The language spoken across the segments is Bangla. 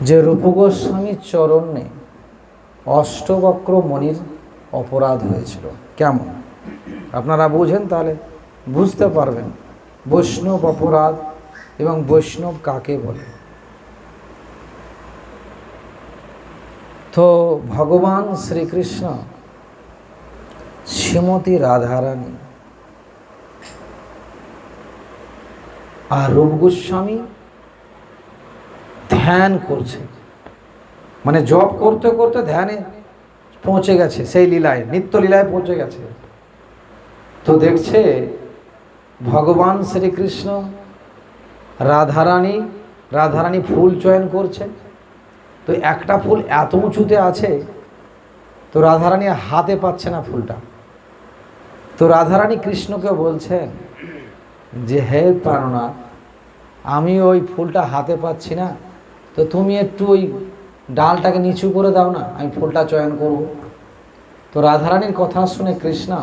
যে রূপগোস্বামীর চরণে অষ্টবক্র মণির অপরাধ হয়েছিল। কেমন? আপনারা বুঝেন তাহলে? বুঝতে পারবেন। বৈষ্ণব অপরাধ এবং বৈষ্ণব কাকে বলে? তো ভগবান শ্রীকৃষ্ণ, শ্রীমতী রাধারানী আর রূপ গোস্বামী ধ্যান করছে। মানে জব করতে করতে ধ্যানে পৌঁছে গেছে, সেই লীলায়, নিত্য লীলায় পৌঁছে গেছে। তো দেখছে ভগবান শ্রীকৃষ্ণ রাধারানী রাধারানী ফুল চয়ন করছে। তো একটা ফুল এত উঁচুতে আছে, তো রাধারানী হাতে পাচ্ছে না ফুলটা। তো রাধারানী কৃষ্ণকে বলছেন যে, হে প্রাণনাথ আমি ওই ফুলটা হাতে পাচ্ছি না তো তুমি একটু ওই ডালটাকে নিচু করে দাও না, আমি ফুলটা চয়ন করব। তো রাধারানীর কথা শুনে কৃষ্ণা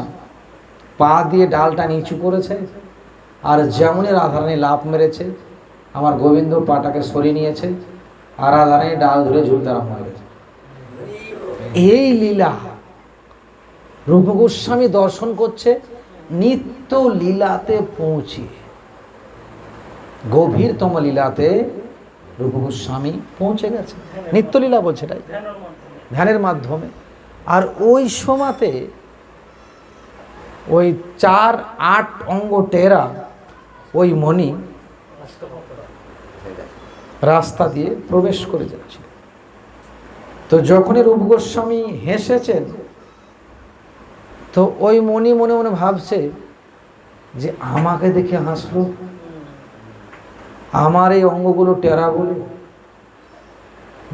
পা দিয়ে ডালটা নিচু করেছে, আর যেমনই রাধারানী লাভ মেরেছে, আমার গোবিন্দ পাটাকে সরিয়ে নিয়েছে, আর রাধারানী ডাল ধরে ঝুলতে আরম্ভ হয়ে গেছে। এই লীলা রূপ গোস্বামী দর্শন করছে, নিত্য লীলাতে পৌঁছে, গভীরতম লীলাতে রূপ গোস্বামী পৌঁছে গেছে। নিত্য লীলা বলছে এটাই ধ্যানের মাধ্যমে। আর ওই সময়তে ওই চার আট অঙ্গ টেরা ওই মণি রাস্তা দিয়ে প্রবেশ করে যাচ্ছে তো যখনই রূপ গোস্বামী হেসেছেন, তো ওই মণি মনে মনে ভাবছে যে আমাকে দেখে হাসলো। আমার এই অঙ্গগুলো টেরা বলে।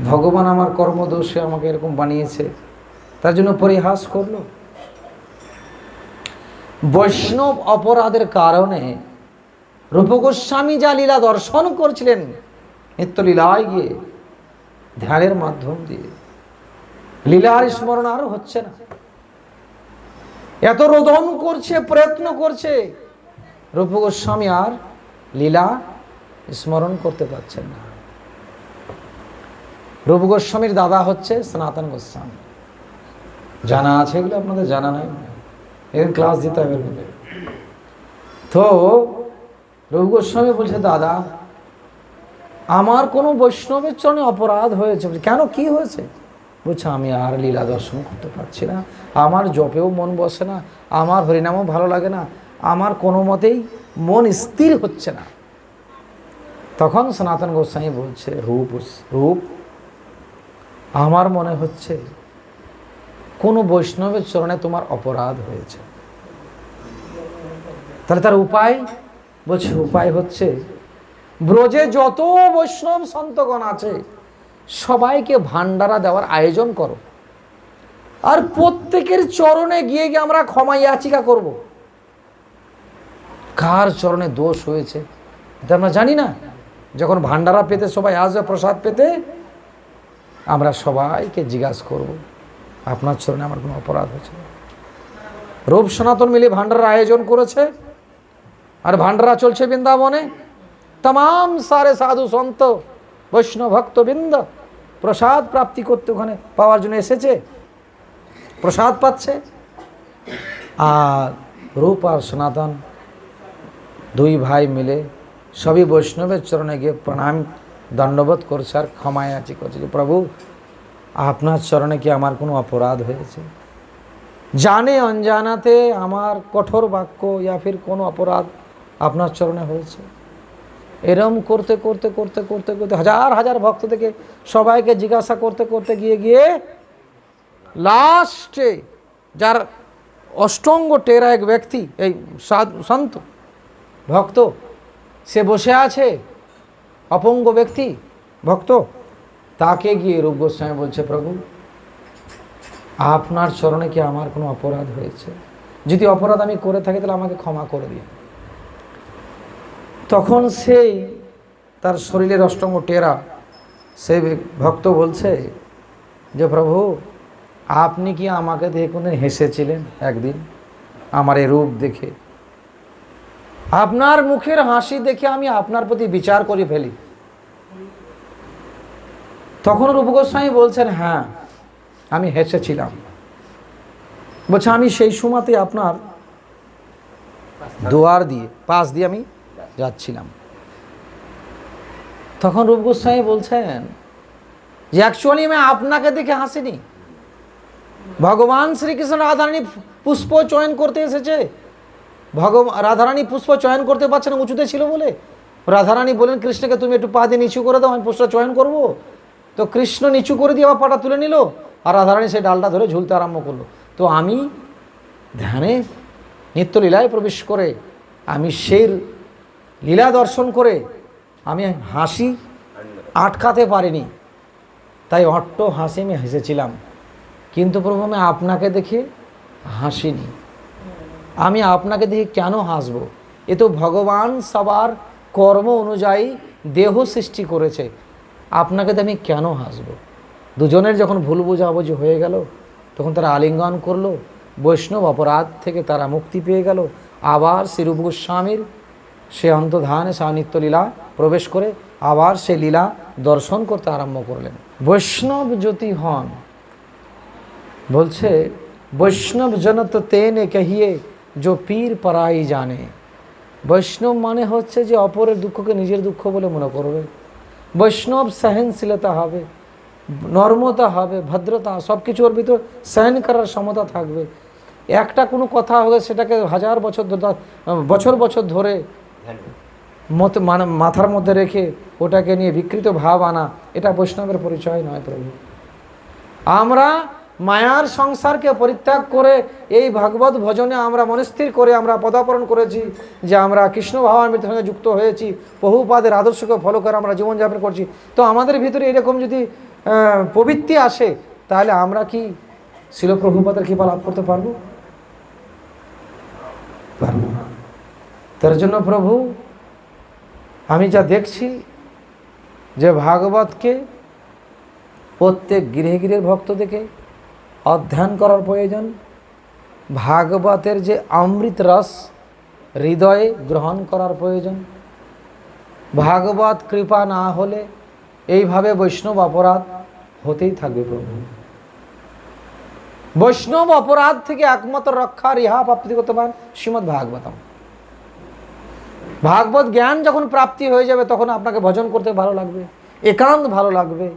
ভগবান আমার কর্মদোষে আমাকে এরকম বানিয়েছে। তার জন্য পরিহাস করল। বৈষ্ণব অপরাধের কারণে রূপগোস্বামী যা লীলা দর্শন করছিলেন, নিত্য লীলায় গিয়ে ধ্যানের মাধ্যম দিয়ে। লীলার স্মরণ আরও হচ্ছে না। এত রোদন করছে, প্রয়ত্ন করছে। রূপ গোস্বামী আর লীলা স্মরণ করতে পারছেন না। রূপ গোস্বামীর দাদা হচ্ছে সনাতন গোস্বামী। জানা আছে এগুলো? আপনাদের জানা নাই? এর ক্লাস দিতে হবে এগুলো। তো রূপ গোস্বামী বলছে, দাদা, আমার কোনো বৈষ্ণবের চরণে অপরাধ হয়েছে। কেন? কি হয়েছে? বলছে, আমি আর লীলা দর্শন করতে পারছি না। আমার জপেও মন বসে না। আমার হরিনামও ভালো লাগে না। আমার কোনো মতেই মন স্থির হচ্ছে না। তখন সনাতন গোস্বামী বলছে, রূপ রূপ আমার মনে হচ্ছে কোনো বৈষ্ণবের চরণে তোমার অপরাধ হয়েছে। তাহলে তার উপায় বলছে, উপায় হচ্ছে ব্রজে যত বৈষ্ণব সন্তগণ আছে, সবাইকে ভান্ডারা দেওয়ার আয়োজন করো। আর প্রত্যেকের চরণে গিয়ে গিয়ে আমরা ক্ষমা ইয়াচিকা করব। কার চরণে দোষ হয়েছে, এটা আমরা জানি না। যখন ভান্ডারা পেতে, সবাই আসবে প্রসাদ পেতে, আমরা সবাইকে জিজ্ঞাসা করব, আপনার চরণে আমার কোনো অপরাধ হয়েছে? রূপ সনাতন মিলে ভান্ডারার আয়োজন করেছে, আর ভান্ডারা চলছে বৃন্দাবনে। তাম সারে সাধু সন্ত, বৈষ্ণব ভক্তবৃন্দ, প্রসাদ প্রাপ্তি করতে ওখানে পাওয়ার জন্য এসেছে, প্রসাদ পাচ্ছে। আর রূপ আর সনাতন দুই ভাই মিলে সবই বৈষ্ণবের চরণে গিয়ে প্রণাম, দণ্ডবোধ করছে আর ক্ষমায় আছি করছে যে প্রভু, আপনার চরণে কি আমার কোনো অপরাধ হয়েছে? জানে অনজানাতে আমার কঠোর বাক্য ইয়া ফির কোনো অপরাধ আপনার চরণে হয়েছে? এরম করতে করতে করতে করতে করতে হাজার হাজার ভক্ত থেকে সবাইকে জিজ্ঞাসা করতে করতে গিয়ে গিয়ে লাস্টে যার অষ্টঙ্গ টেরা এক ব্যক্তি, এই সাধু, সন্ত, ভক্ত বসে আছে? অপঙ্গ ব্যক্তি? ভক্ত? তাকে গিয়ে রূপ গোস্বামী বলছে, প্রভু, আপনার চরণে কি আমার কোনো অপরাধ হয়েছে? যদি অপরাধ আমি করে থাকি, তাহলে আমাকে ক্ষমা করে দিন। তখন সেই তার শরীরের অষ্টঙ্গ টেরা সেই ভক্ত বলছে যে, প্রভু, আপনি কি আমাকে দেখে কোনদিন হেসেছিলেন একদিন? আমার এই রূপ দেখে। আপনার মুখের হাসি দেখে আমি আপনার প্রতি বিচার করে ফেলি। তখন রূপ গোস্বামী বলছেন হ্যাঁ আমি হেসেছিলাম। বলছে, আমি সেই সময়তে আপনার দুয়ার দিয়ে, পাশ দিয়ে আমি যাচ্ছিলাম। তখন রূপ গোস্বামী বলছেন, যে অ্যাকচুয়ালি আমি আপনাকে দেখে হাসিনি। ভগবান শ্রীকৃষ্ণ রাধারানী পুষ্প চয়ন করতে এসেছে ভগবান রাধারানী পুষ্প চয়ন করতে পারছে না, উঁচুতে ছিল বলে। রাধারানী বলেন কৃষ্ণকে তুমি একটু পা দিয়ে নিচু করে দাও, আমি পুষ্পটা চয়ন করব। তো কৃষ্ণ নিচু করে দিয়ে আবার পাটা তুলে নিল, আর রাধারানী সেই ডালটা ধরে ঝুলতে আরম্ভ করল। তো আমি ধ্যানে নিত্যলীলায় প্রবেশ করে, আমি সেই লীলা দর্শন করে, আমি হাসি আটকাতে পারিনি। তাই অট্ট হাসি আমি হেসেছিলাম। কিন্তু প্রভু আমি আপনাকে দেখে হাসিনি। আমি আপনাকে দেখে কেন হাসব? এ তো ভগবান সবার কর্ম অনুযায়ী দেহ সৃষ্টি করেছে। আপনাকে তো আমি কেন হাসব? দুজনের যখন ভুল বোঝাবুঝি হয়ে গেল, তখন তারা আলিঙ্গন করল, বৈষ্ণব অপরাধ থেকে তারা মুক্তি পেয়ে গেল। আবার শ্রীরূপ গোস্বামীর সে অন্তধানে সানিত্য লীলা প্রবেশ করে আবার সে লীলা দর্শন করতে আরম্ভ করলেন। বৈষ্ণব জ্যোতি হন, বলছে, বৈষ্ণব জনত তেনে কহিয়ে যে পীর পরাই জানে বৈষ্ণব মানে হচ্ছে যে অপরের দুঃখকে নিজের দুঃখ বলে মনে করবে বৈষ্ণব সহনশীলতা হবে নর্মতা হবে ভদ্রতা সব কিছু ওর ভিতর সহন করার ক্ষমতা থাকবে একটা কোনো কথা হবে সেটাকে হাজার বছর বছর বছর ধরে মত মাথার মধ্যে রেখে ওটাকে নিয়ে বিকৃত ভাব আনা এটা বৈষ্ণবের পরিচয় নয় প্রভু আমরা মায়ার সংসারকে পরিত্যাগ করে এই ভাগবত ভজনে আমরা মনস্থির করে আমরা পদাপরণ করেছি যে আমরা কৃষ্ণ ভাবামৃতের সঙ্গে যুক্ত হয়েছি বহুপাদের আদর্শকে ফলো করে আমরা জীবনযাপন করছি। তো আমাদের ভিতরে এরকম যদি প্রবৃত্তি আসে, তাহলে আমরা কি শিলপ্রভুপাদের কৃপা লাভ করতে পারব? পারব তার জন্য প্রভু, আমি যা দেখছি যে ভাগবতকে প্রত্যেক গৃহে গৃহের ভক্তদেরকে অধ্যয়ন করার প্রয়োজন। ভাগবতের যে অমৃত রস, হৃদয়ে গ্রহণ করার প্রয়োজন। ভাগবত কৃপা না হলে এইভাবে বৈষ্ণব অপরাধ হতেই থাকবে প্রভু। বৈষ্ণব অপরাধ থেকে একমাত্র রক্ষা ইহা প্রাপ্তি করতে পারেন শ্রীমৎ ভাগবতম ভাগবত জ্ঞান যখন প্রাপ্তি হয়ে যাবে তখন আপনাকে ভজন করতে ভালো লাগবে, একান্ত ভালো লাগবে।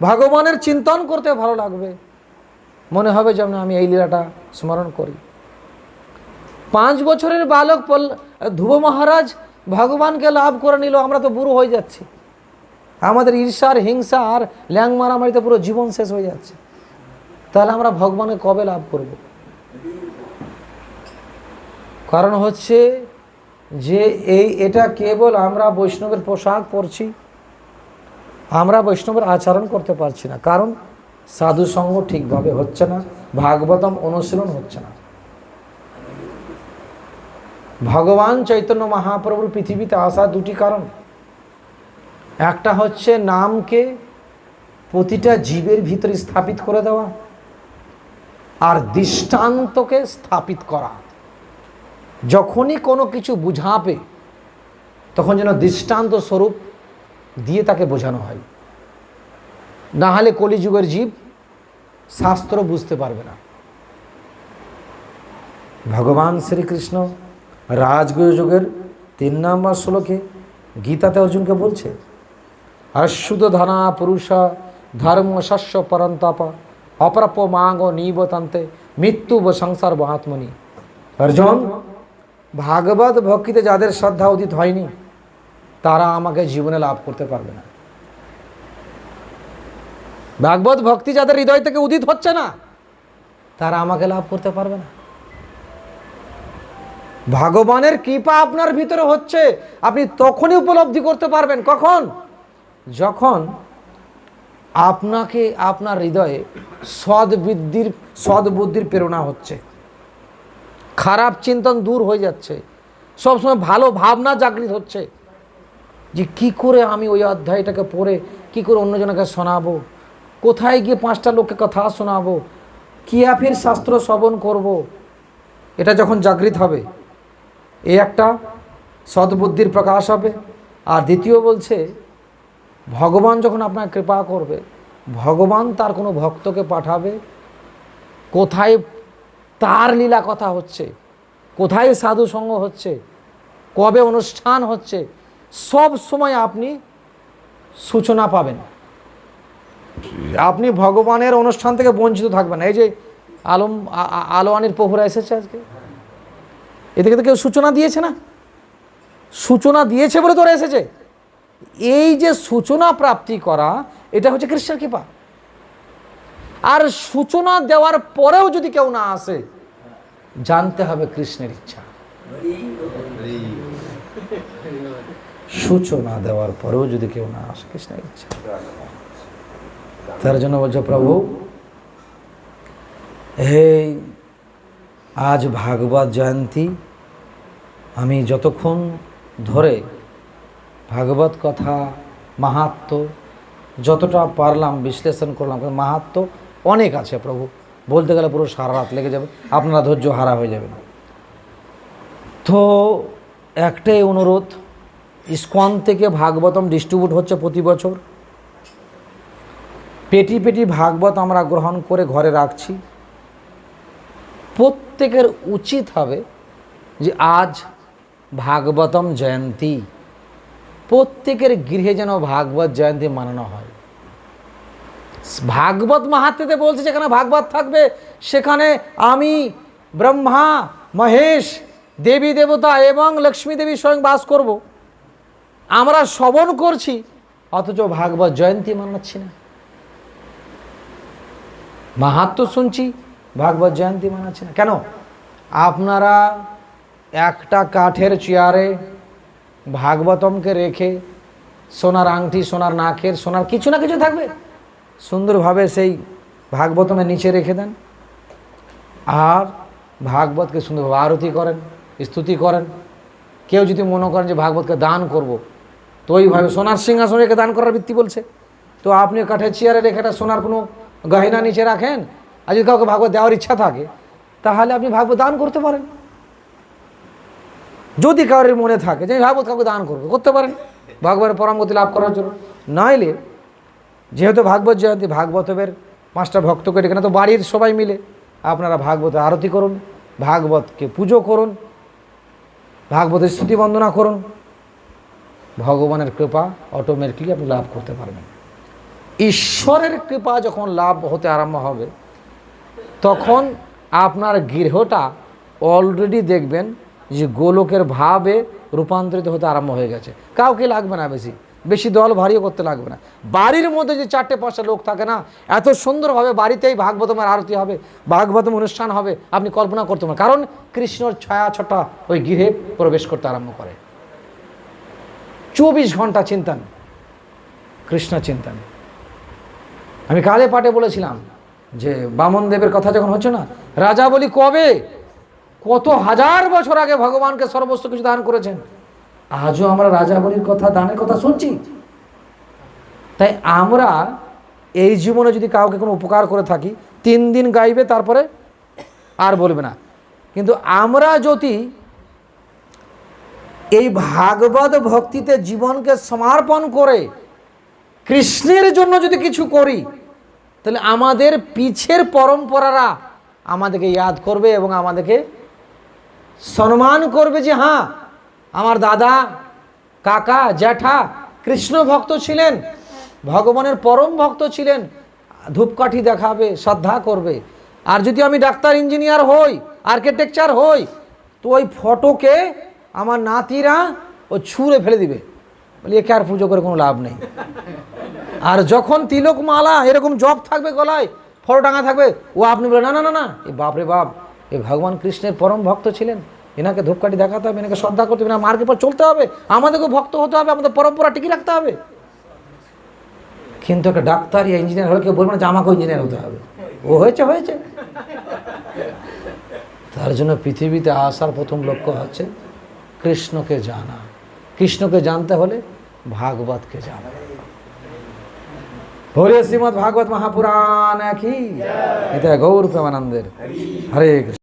ভগবানের চিন্তন করতে ভালো লাগবে। মনে হবে যেমন আমি এই লীলাটা স্মরণ করি। পাঁচ বছরের বালক ধ্রুব মহারাজ ভগবানকে লাভ করে নিল, আমরা তো বুড়ো হয়ে যাচ্ছি। আমাদের ঈর্ষার, হিংসা আর ল্যাং মারামারিতে পুরো জীবন শেষ হয়ে যাচ্ছে। তাহলে আমরা ভগবানকে কবে লাভ করব? কারণ হচ্ছে যে এই এটা কেবল আমরা বৈষ্ণবের পোশাক পরছি, আমরা বৈষ্ণবের আচরণ করতে পারছি না। কারণ সাধু সঙ্গ ঠিকভাবে হচ্ছে না, ভাগবতম অনুশীলন হচ্ছে না। ভগবান চৈতন্য মহাপ্রভুর পৃথিবীতে আসা দুটি কারণ। একটা হচ্ছে নামকে প্রতিটা জীবের ভিতরে স্থাপিত করে দেওয়া আর দৃষ্টান্তকে স্থাপিত করা। যখনই কোনো কিছু বুঝাবে, তখন যেন দৃষ্টান্ত স্বরূপ দিয়ে তাকে বোঝানো হয়। না হলে কলিযুগের জীব শাস্ত্র বুঝতে পারবে না। ভগবান শ্রীকৃষ্ণ রাজগুরু যুগের তিন নম্বর শ্লোকে গীতাতে অর্জুনকে বলছে অশ্রুত ধনা পুরুষা ধর্ম শস্য পরন্তাপ অপ্রাপ্য মাঙ্গ নিবতান্তে মৃত্যু ব সংসার মহাত্মনি অর্জুন, ভাগবত ভক্তিতে যাদের শ্রদ্ধা উদিত হয়নি, তারা আমাকে জীবনে লাভ করতে পারবে না। ভাগবত ভক্তি যাদের হৃদয় থেকে উদিত হচ্ছে না, তারা আমাকে লাভ করতে পারবে না। ভগবানের কৃপা আপনার ভিতরে হচ্ছে, আপনি তখনই উপলব্ধি করতে পারবেন। কখন? যখন আপনাকে আপনার হৃদয়ে সদ্বুদ্ধির সদ্বুদ্ধির প্রেরণা হচ্ছে। খারাপ চিন্তন দূর হয়ে যাচ্ছে। সবসময় ভালো ভাবনা জাগৃত হচ্ছে। যে কি করে আমি ওই অধ্যায়টাকে পড়ে, কি করে অন্যজনকে শোনাবো? কোথায় গিয়ে পাঁচটা লোককে কথা শোনাবো? কিয়াফির শাস্ত্র শ্রবণ করব। এটা যখন জাগৃত হবে এই একটা সদ্বুদ্ধির প্রকাশ হবে। আর দ্বিতীয় বলছে, ভগবান যখন আপনার কৃপা করবে, ভগবান তার কোনো ভক্তকে পাঠাবে? কোথায় তার লীলা কথা হচ্ছে? কোথায় সাধু সঙ্গ হচ্ছে? কবে অনুষ্ঠান হচ্ছে? সব সময় আপনি সূচনা পাবেন। আপনি ভগবানের অনুষ্ঠান থেকে বঞ্চিত থাকবেন এই যে আলম আলোয়ানির প্রভুরা এসেছে আজকে। এদিকে তো কেউ সূচনা দিয়েছে না? সূচনা দিয়েছে বলে তোরা এসেছে। এই যে সূচনা প্রাপ্তি করা, এটা হচ্ছে কৃষ্ণের কৃপা। আর সূচনা দেওয়ার পরেও যদি কেউ না আসে, জানতে হবে কৃষ্ণের ইচ্ছা। সূচনা দেওয়ার পরেও যদি কেউ না আসে, কৃষ্ণের ইচ্ছা। তার জন্য বলছে, প্রভু, হে আজ ভাগবত জয়ন্তী, আমি যতক্ষণ ধরে ভাগবত কথা, মাহাত্ম যতটা পারলাম বিশ্লেষণ করলাম মাহাত্ম অনেক আছে প্রভু, বলতে গেলে পুরো সারা রাত লেগে যাবে, আপনারা ধৈর্য হারা হয়ে যাবেন তো একটাই অনুরোধ, ইস্কন থেকে ভাগবতম ডিস্ট্রিবিউট হচ্ছে প্রতি বছর। পেটি পেটি ভাগবত আমরা গ্রহণ করে ঘরে রাখছি। প্রত্যেকের উচিত হবে যে আজ ভাগবতম জয়ন্তী। প্রত্যেকের গৃহে যেন ভাগবত জয়ন্তী মানানো হয়। ভাগবত মাহাত্মেতে বলছে যেখানে ভাগবত থাকবে, সেখানে আমি, ব্রহ্মা, মহেশ, দেবী, দেবতা এবং লক্ষ্মী দেবী স্বয়ং বাস করব। আমরা শ্রবণ করছি, অথচ ভাগবত জয়ন্তী মানাচ্ছি না। মাহাত্ম শুনছি, ভাগবত জয়ন্তী মানাচ্ছি না। কেন? আপনারা একটা কাঠের চেয়ারে ভাগবতমকে রেখে সোনার আংটি, সোনার নাকের, সোনার কিছু না কিছু থাকবে। সুন্দরভাবে সেই ভাগবতমের নিচে রেখে দেন। আর ভাগবতকে সুন্দরভাবে আরতি করেন, স্তুতি করেন। কেউ যদি মনে করেন যে ভাগবতকে দান করব, তো ওইভাবে সোনার সিংহাসন রেখে দান করার বৃত্তি বলছে। তো আপনি কাঠের চেয়ারে রেখে সোনার কোনো গহিনা নিচে রাখেন আর যদি কাউকে ভাগবত দেওয়ার ইচ্ছা থাকে, তাহলে আপনি ভাগবত দান করতে পারেন। যদি কারোর মনে থাকে যে ভাগবত কাউকে দান করব, করতে পারেন। ভাগবতের পরমগতি লাভ করার জন্য। নইলে, যেহেতু ভাগবত জয়ন্তী ভাগবতের পাঁচটা ভক্তকে ডেকে না তো বাড়ির সবাই মিলে আপনারা ভাগবতের আরতি করুন, ভাগবতকে পুজো করুন, ভাগবতের স্তুতি বন্দনা করুন। ভগবানের কৃপা, অটোমেটিকলি আপনি লাভ করতে পারবেন। ঈশ্বরের কৃপা যখন লাভ হতে আরম্ভ হবে, তখন আপনার গৃহটা অলরেডি দেখবেন যে গোলকের ভাবে রূপান্তরিত হতে আরম্ভ হয়ে গেছে। কাউকে লাগবে না বেশি। বেশি দল ভারীও করতে লাগবে না। বাড়ির মধ্যে যে চারটে পাঁচটা লোক থাকে না, এত সুন্দরভাবে বাড়িতেই ভাগবতমের আরতি হবে, ভাগবতম অনুষ্ঠান হবে, আপনি কল্পনা করতে পারেন কারণ কৃষ্ণর ছায়া ছটা ওই গৃহে প্রবেশ করতে আরম্ভ করে। চব্বিশ ঘণ্টা চিন্তান, কৃষ্ণ চিন্তান। আমি কালে পাঠে বলেছিলাম যে বামন দেবের কথা যখন হচ্ছে না, রাজা বলি, কবে? কত হাজার বছর আগে ভগবানকে সর্বস্ব কিছু দান করেছেন? আজও আমরা রাজা বলির কথা, দানের কথা শুনছি? তাই আমরা এই জীবনে যদি কাউকে কোনো উপকার করে থাকি, তিন দিন গাইবে, তারপরে আর বলবে না। কিন্তু আমরা যদি এই ভাগবত ভক্তিতে জীবনকে সমর্পণ করে কৃষ্ণের জন্য যদি কিছু করি, তাহলে আমাদের পিছের পরম্পরারা আমাদেরকে ইয়াদ করবে এবং আমাদেরকে সম্মান করবে যে হ্যাঁ আমার দাদা, কাকা, জ্যাঠা কৃষ্ণ ভক্ত ছিলেন, ভগবানের পরম ভক্ত ছিলেন, ধূপকাঠি দেখাবে, শ্রদ্ধা করবে। আর যদি আমি ডাক্তার, ইঞ্জিনিয়ার হই, আর্কিটেকচার হই, তো ওই ফটোকে আমার নাতিরা ও ছুঁড়ে ফেলে দিবে। বলি, একে আর পুজো করে কোনো লাভ নেই। আর যখন তিলক মালা, এরকম জব থাকবে গলায় ফটো টাঙা থাকবে, ও আপনি বলে, না না না না, এ বাপরে বাপ, এ ভগবান কৃষ্ণের পরম ভক্ত ছিলেন, এনাকে ধূপকাঠি দেখাতে হবে, এনাকে শ্রদ্ধা করতে হবে না মার্গের পর চলতে হবে আমাদেরকে ভক্ত হতে হবে, আমাদের পরম্পরা টিকে রাখতে হবে। কিন্তু একটা ডাক্তার ইয়া ইঞ্জিনিয়ার হলে কেউ বলবে না যে, আমাকেও ইঞ্জিনিয়ার হতে হবে। ও হয়েছে হয়েছে। তার জন্য পৃথিবীতে আসার প্রথম লক্ষ্য হচ্ছে কৃষ্ণকে জানা। কৃষ্ণকে জানতে হলে ভাগবতকে के ভোরে শ্রীমদ ভাগবত মহাপুরাণ কি? এটা গৌর প্রেমানন্দের হরে কৃষ্ণ।